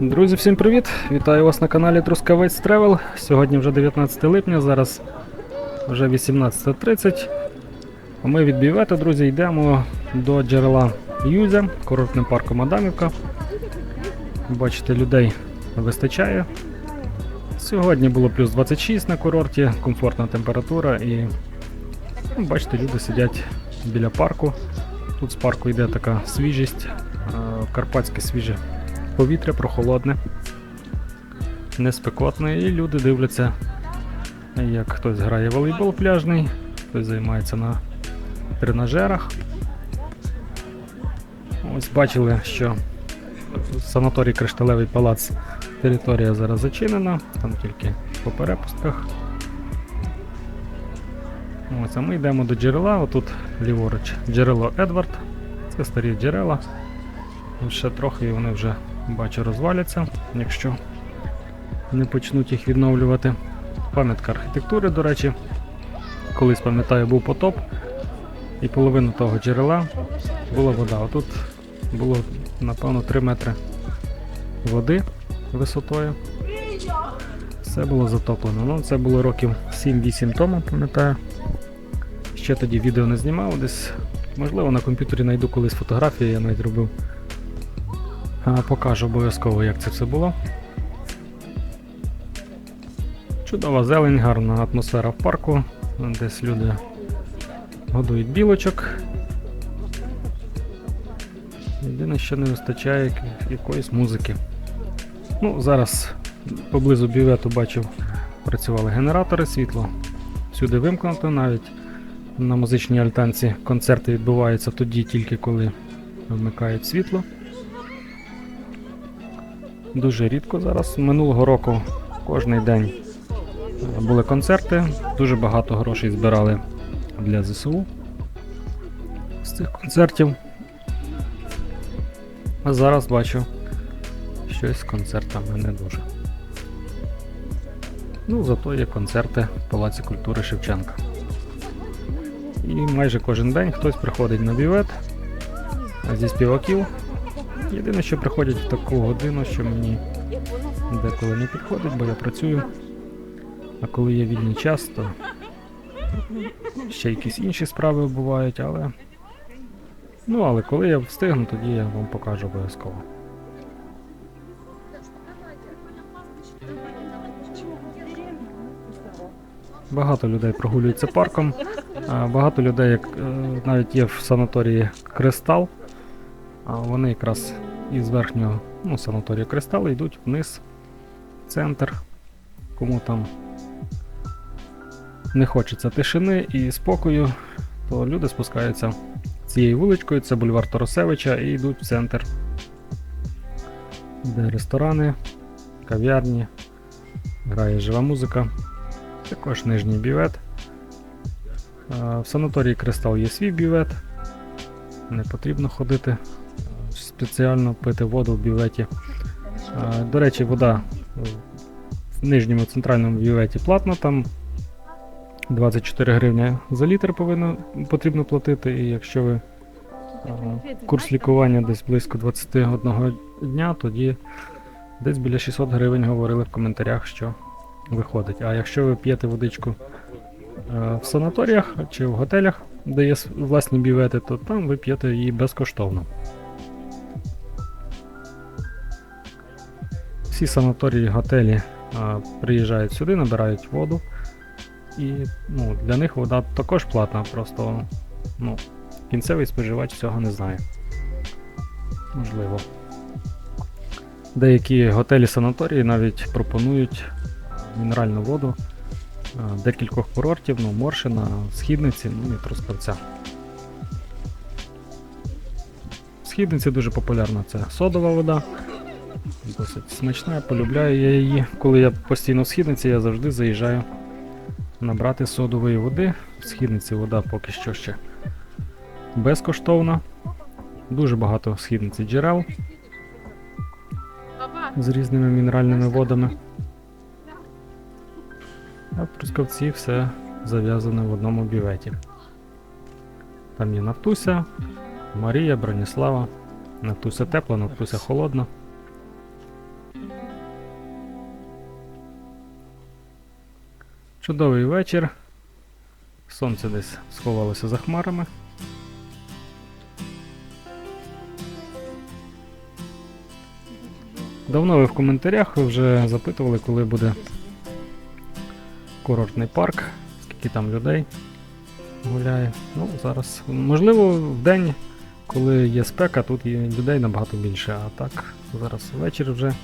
Друзі, всім привіт! Вітаю вас на каналі Трускавець Тревел. Сьогодні вже 19 липня, зараз вже 18.30. Ми від Бівета, друзі, йдемо до джерела Юзя, курортним парком Адамівка. Бачите, людей вистачає. Сьогодні було плюс 26 на курорті, комфортна температура і ну, бачите, люди сидять біля парку. Тут з парку йде така свіжість, е, карпатське свіже повітря прохолодне, не спекотне, і люди дивляться, як хтось грає волейбол пляжний, хтось займається на тренажерах. Ось бачили, що санаторій Кришталевий палац територія зараз зачинена, там тільки по перепустках. Ось, а ми йдемо до джерела, отут ліворуч джерело Едвард. Це старі джерела. Ще трохи і вони вже бачу розваляться, якщо не почнуть їх відновлювати. Пам'ятка архітектури, до речі. Колись пам'ятаю, був потоп, і половину того джерела була вода. Отут було, напевно, 3 метри води висотою. Все було затоплено. Ну, це було років 7-8 тому, пам'ятаю. Ще тоді відео не знімав, десь, можливо, на комп'ютері знайду колись фотографії, я навіть робив. Покажу обов'язково, як це все було. Чудова зелень, гарна атмосфера в парку. Десь люди годують білочок. Єдине, що не вистачає якоїсь музики. Ну, зараз поблизу бювету бачив, працювали генератори, світло всюди вимкнуто, навіть на музичній альтанці концерти відбуваються тоді, тільки коли вмикають світло. Дуже рідко зараз. Минулого року кожний день були концерти, дуже багато грошей збирали для ЗСУ з цих концертів. А зараз бачу, щось з концертами не дуже. Ну, зато є концерти в Палаці культури Шевченка. І майже кожен день хтось приходить на бівет зі співаків. Єдине, що приходять в таку годину, що мені деколи не підходить, бо я працюю. А коли є вільний час, то ще якісь інші справи бувають, але. Ну, але коли я встигну, тоді я вам покажу обов'язково. Багато людей прогулюються парком. Багато людей, як е, навіть є в санаторії Кристал. А вони якраз із верхнього ну, санаторію Кристал йдуть вниз, в центр. Кому там не хочеться тишини і спокою, то люди спускаються цією вуличкою, це бульвар Торосевича, і йдуть в центр, де ресторани, кав'ярні, грає жива музика, також нижній бювет. В санаторії Кристал є свій бювет, не потрібно ходити спеціально пити воду в бюветі. До речі, вода в нижньому центральному бюветі платна, там 24 гривні за літр повинно, потрібно платити, і якщо ви курс лікування десь близько 21 дня, тоді десь біля 600 гривень говорили в коментарях, що виходить. А якщо ви п'єте водичку е, в санаторіях чи в готелях, де є власні бювети, то там ви п'єте її безкоштовно. Всі санаторії, готелі приїжджають сюди, набирають воду. І ну, для них вода також платна, просто ну, кінцевий споживач цього не знає. Можливо. Деякі готелі санаторії навіть пропонують мінеральну воду декількох курортів, ну, Моршина, Східниці, ну і Трускавця. В Східниці дуже популярна це содова вода. Досить смачна, полюбляю я її. Коли я постійно в східниці, я завжди заїжджаю набрати содової води. В східниці вода поки що ще безкоштовна. Дуже багато східниці джерел з різними мінеральними водами. А в Трускавці все зав'язане в одному бюветі. Там є Нафтуся, Марія, Броніслава. Нафтуся тепла, Нафтуся холодна. Чудовий вечір. Сонце десь сховалося за хмарами. Давно ви в коментарях вже запитували, коли буде курортний парк, скільки там людей гуляє. Ну, зараз, можливо, в день, коли є спека, тут є людей набагато більше, а так, зараз вечір вже.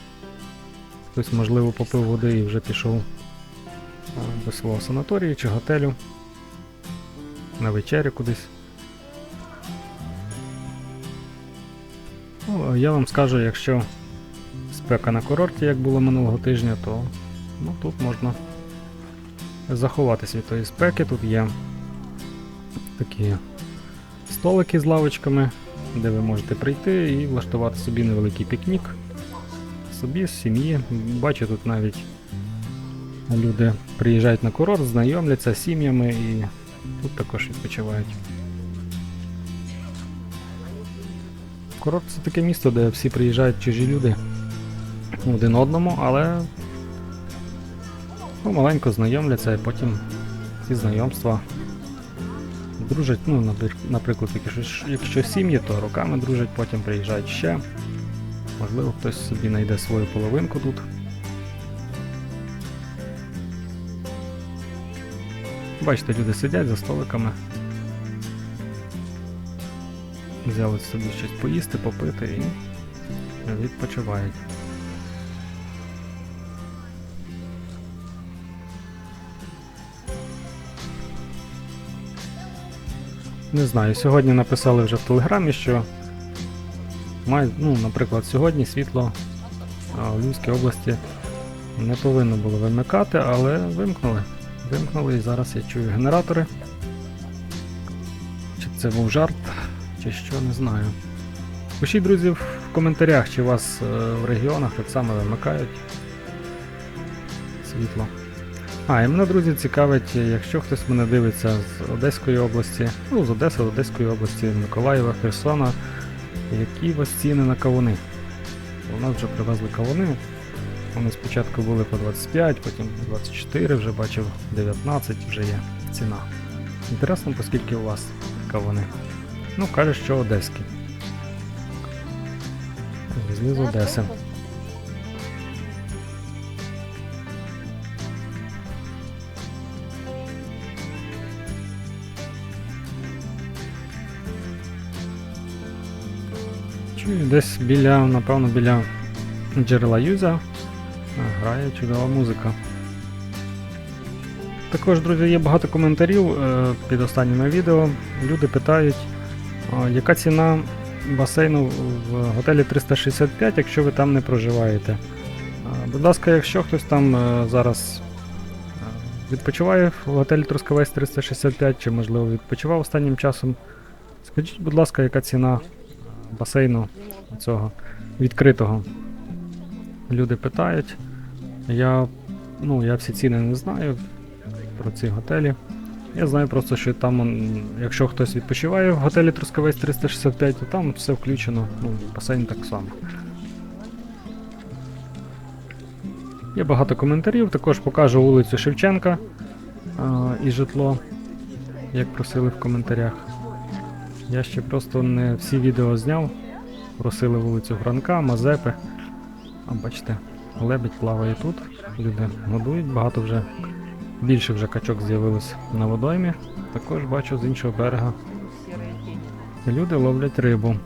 Хтось, можливо, попив води і вже пішов до свого санаторію чи готелю. На вечерю кудись. Ну, я вам скажу, якщо спека на курорті, як було минулого тижня, то ну, тут можна заховатися від тої спеки. Тут є такі столики з лавочками, де ви можете прийти і влаштувати собі невеликий пікнік. Собі з сім'ї. Бачу, тут навіть люди приїжджають на курорт, знайомляться з сім'ями і тут також відпочивають. Курорт це таке місто, де всі приїжджають чужі люди один одному, але ну, маленько знайомляться і потім ці знайомства дружать. Ну, наприклад, якщо, якщо сім'ї, то роками дружать, потім приїжджають ще. Можливо, хтось собі знайде свою половинку тут. Бачите, люди сидять за столиками. Взяли собі щось поїсти, попити і відпочивають. Не знаю, сьогодні написали вже в Телеграмі, що має, ну, наприклад, сьогодні світло в Львівській області не повинно було вимикати, але вимкнули. Вимкнули і зараз я чую генератори. Чи це був жарт, чи що, не знаю. Пишіть, друзі, в коментарях, чи вас е, в регіонах так само вимикають світло. А, і мене, друзі, цікавить, якщо хтось мене дивиться з Одеської області, ну, з Одеси, Одеської області, Миколаєва, Херсона, які у вас ціни на кавуни? У нас вже привезли кавуни. Вони спочатку були по 25, потім 24, вже бачив 19 вже є ціна. Інтересно, по скільки у вас кавуни? Ну, каже, що одеські. Везли з Одеси. Чую, десь біля, напевно, біля джерела Юза грає чудова музика. Також, друзі, є багато коментарів е, під останніми відео. Люди питають, яка ціна басейну в готелі 365, якщо ви там не проживаєте. Будь ласка, якщо хтось там е, зараз е, відпочиває в готелі Трускавець 365, чи можливо відпочивав останнім часом, скажіть, будь ласка, яка ціна басейну цього відкритого? Люди питають. Я, ну, я всі ціни не знаю про ці готелі. Я знаю просто, що там, якщо хтось відпочиває в готелі Трускавець 365, то там все включено, ну, басейн так само. Є багато коментарів, також покажу вулицю Шевченка а, і житло, як просили в коментарях. Я ще просто не всі відео зняв. Просили вулицю Гранка, Мазепи. А бачите, лебедь плаває тут, люди годують, багато вже більше вже качок з'явилось на водоймі. Також бачу з іншого берега. Люди ловлять рибу.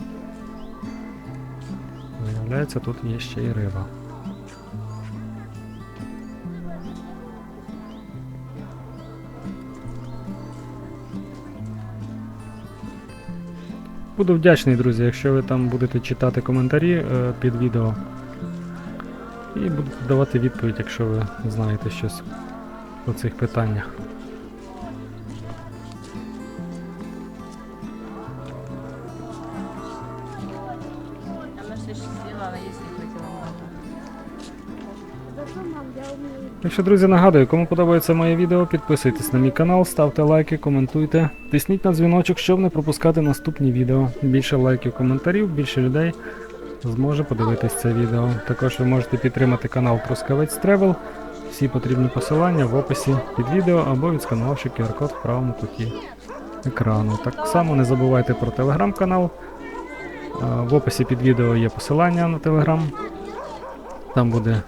Виявляється, тут є ще й риба. Буду вдячний, друзі, якщо ви там будете читати коментарі е, під відео. І будете давати відповідь, якщо ви знаєте щось по цих питаннях. Якщо, друзі, нагадую, кому подобається моє відео, підписуйтесь на мій канал, ставте лайки, коментуйте, тисніть на дзвіночок, щоб не пропускати наступні відео. Більше лайків, коментарів, більше людей зможе подивитись це відео. Також ви можете підтримати канал Трускавець Тревел. Всі потрібні посилання в описі під відео або відсканувавши QR-код в правому куті екрану. Так само не забувайте про телеграм-канал. В описі під відео є посилання на телеграм. Там буде,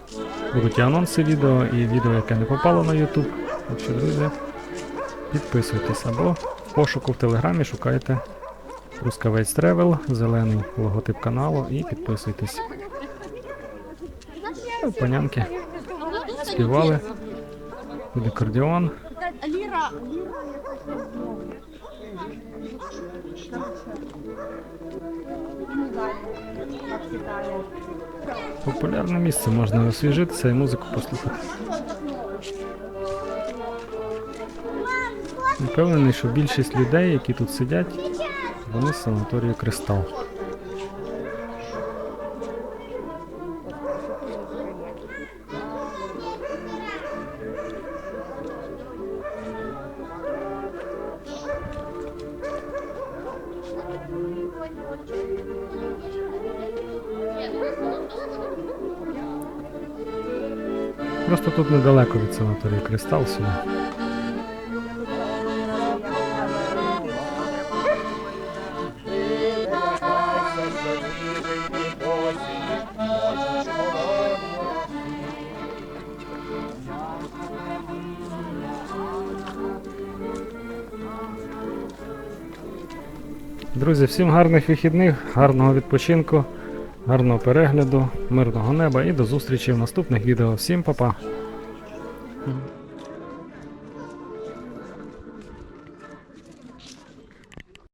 будуть і анонси відео, і відео, яке не попало на YouTube. Так що, друзі, підписуйтесь або в пошуку в телеграмі шукайте Рускавець Тревел, зелений логотип каналу і підписуйтесь. Панянки співали під акордеон. Ліра, Популярне місце, можна освіжитися і музику послухати. Впевнений, що більшість людей, які тут сидять, вони з санаторію Кристал. Просто тут недалеко від санаторію Кристал сюди. Друзі, всім гарних вихідних, гарного відпочинку, гарного перегляду, мирного неба і до зустрічі в наступних відео. Всім па-па!